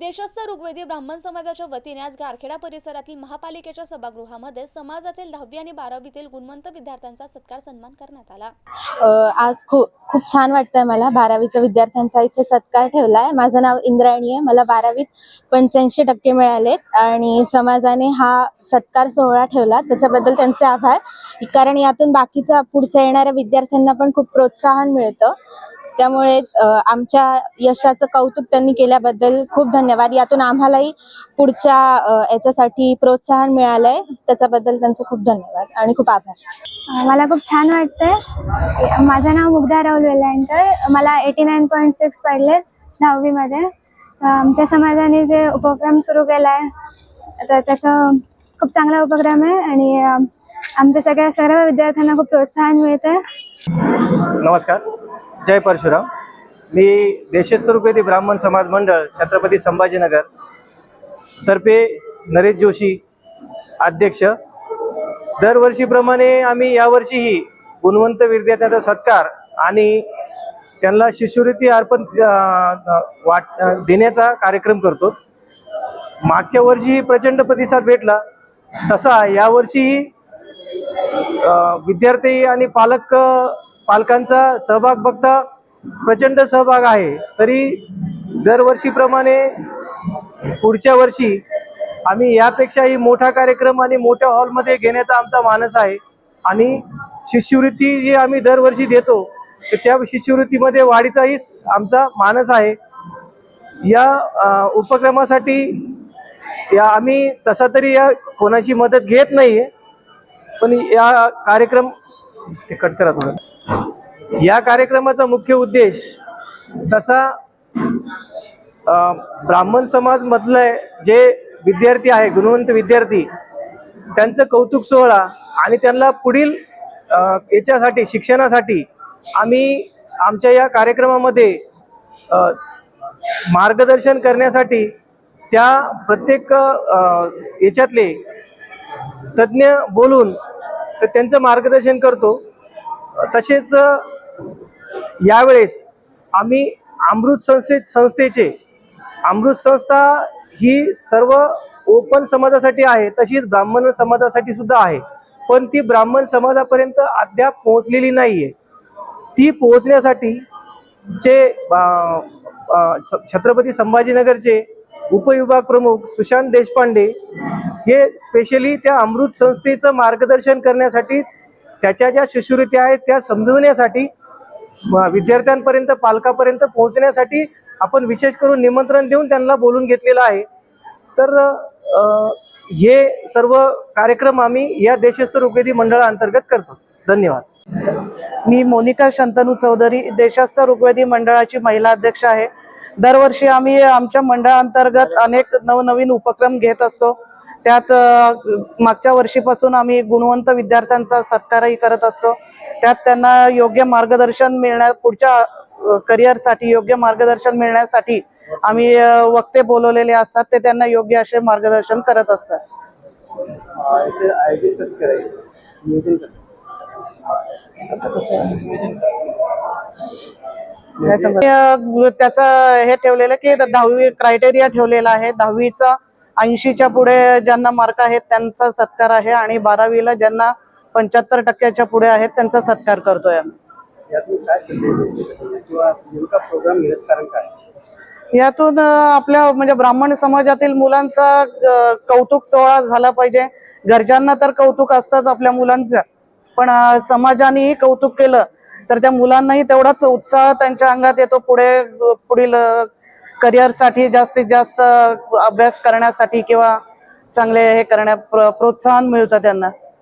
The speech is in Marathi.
देशस्थ ऋग्वेदी ब्राह्मण समाजाच्या वतीने आज गारखेडा परिसरातील महापालिकेच्या सभागृहामध्ये समाजातील दहावी आणि बारावीतील गुणवंत विद्यार्थ्यांचा सत्कार सन्मान करण्यात आला. आज खूप खूप छान वाटतंय मला. बारावीच्या विद्यार्थ्यांचा इथे सत्कार ठेवलाय. माझं नाव इंद्रायणी आहे. मला बारावीत पंच्याऐंशी टक्के मिळालेत आणि समाजाने हा सत्कार सोहळा ठेवला. त्याच्याबद्दल त्यांचे आभार. कारण यातून बाकीच्या पुढच्या येणाऱ्या विद्यार्थ्यांना पण खूप प्रोत्साहन मिळतं. त्यामुळे आमच्या यशाचं कौतुक त्यांनी केल्याबद्दल खूप धन्यवाद. यातून आम्हालाही पुढच्या याच्यासाठी प्रोत्साहन मिळालंय. त्याच्याबद्दल त्यांचे खूप धन्यवाद आणि खूप आभार. मला खूप छान वाटतंय. माझं नाव मुग्धा राहुल वेलांकर मला एटी नाईन पॉईंट सिक्स पडले दहावीमध्ये. आमच्या समाजाने जे उपक्रम सुरू केला आहे तर त्याचा खूप चांगला उपक्रम आहे आणि आमच्या सगळ्या सर्व विद्यार्थ्यांना खूप प्रोत्साहन मिळतं नमस्कार. जय परशुराम. मी देशस्वरूपेदी ब्राह्मण समाज मंडळ छत्रपती संभाजीनगर तर्फे नरेश जोशी अध्यक्ष. दरवर्षीप्रमाणे आम्ही यावर्षीही गुणवंत विद्यार्थ्यांचा सत्कार आणि त्यांना शिष्यवृत्ती अर्पण वाट देण्याचा कार्यक्रम करतो. मागच्या वर्षीही प्रचंड प्रतिसाद भेटला. तसा यावर्षीही विद्यार्थी आणि पालक पालकांचा सहभाग बघता प्रचंड सहभाग आहे. तरी दरवर्षीप्रमाणे पुढच्या वर्षी आम्ही यापेक्षाही मोठा कार्यक्रम आणि मोठ्या हॉलमध्ये घेण्याचा आमचा मानस आहे. आणि शिष्यवृत्ती जी आम्ही दरवर्षी देतो तर त्या शिष्यवृत्तीमध्ये वाढीचाही आमचा मानस आहे. या उपक्रमासाठी या आम्ही तसा तरी या कोणाची मदत घेत नाही पण या कार्यक्रम ते कट करा थोडं. या कार्यक्रमाचा मुख्य उद्देश तसा ब्राह्मण समाज मधले जे विद्यार्थी आहे गुणवंत विद्यार्थी त्यांचं कौतुक सोहळा आणि त्यांना पुढील याच्यासाठी शिक्षणासाठी आम्ही आमच्या या कार्यक्रमामध्ये मार्गदर्शन करण्यासाठी त्या प्रत्येक याच्यातले तज्ज्ञ बोलून तर त्यांचं मार्गदर्शन करतो. तसेच यावेळेस आम्ही अमृत संस्थे संस्थेचे अमृत संस्था ही सर्व ओपन समाजासाठी आहे तशीच ब्राह्मण समाजासाठी सुद्धा आहे. पण ती ब्राह्मण समाजापर्यंत अद्याप पोहोचलेली नाही आहे ती पोहोचण्यासाठी जे छत्रपती संभाजीनगरचे उपविभाग प्रमुख सुशांत देशपांडे हे स्पेशली त्या अमृत संस्थेचं मार्गदर्शन करण्यासाठी त्याच्या ज्या शिष्यवृत्ती आहेत त्या समजवण्यासाठी विद्यार्थ्यांपर्यंत पालकापर्यंत पोहोचण्यासाठी आपण विशेष करून निमंत्रण देऊन त्यांना बोलून घेतलेलं आहे. तर हे सर्व कार्यक्रम आम्ही या देशस्थ रुग्वेदी मंडळाअंतर्गत करतो. धन्यवाद. मी मोनिका शंतनू चौधरी देशस्थ ऋग्वेदी मंडळाची महिला अध्यक्ष आहे. दरवर्षी आम्ही आमच्या मंडळांतर्गत अनेक नवनवीन उपक्रम घेत असतो. त्यात मागच्या वर्षीपासून आम्ही गुणवंत विद्यार्थ्यांचा सत्कारही करत असतो. त्यात त्यांना योग्य मार्गदर्शन मिळण्या पुढच्या करिअरसाठी योग्य मार्गदर्शन मिळण्यासाठी आम्ही वक्ते बोलवलेले असतात. ते त्यांना योग्य असे मार्गदर्शन करत असतात. त्याचं हे ठेवलेलं की दहावी क्रायटेरिया ठेवलेला आहे. दहावीचा ऐंशीच्या पुढे ज्यांना मार्क आहेत त्यांचा सत्कार आहे आणि बारावीला ज्यांना पंच्याहत्तर टक्क्याच्या पुढे आहेत त्यांचा सत्कार करतोय आम्ही. यातून आपल्या म्हणजे ब्राह्मण समाजातील मुलांचा कौतुक सोहळा झाला पाहिजे. घरच्यांना तर कौतुक असतंच आपल्या मुलांचं. पण समाजानेही कौतुक केलं तर त्या मुलांनाही तेवढाच उत्साह त्यांच्या अंगात येतो. पुढे पुढील करिअरसाठी जास्तीत जास्त अभ्यास करण्यासाठी किंवा चांगले हे करण्या प्रोत्साहन मिळतं त्यांना.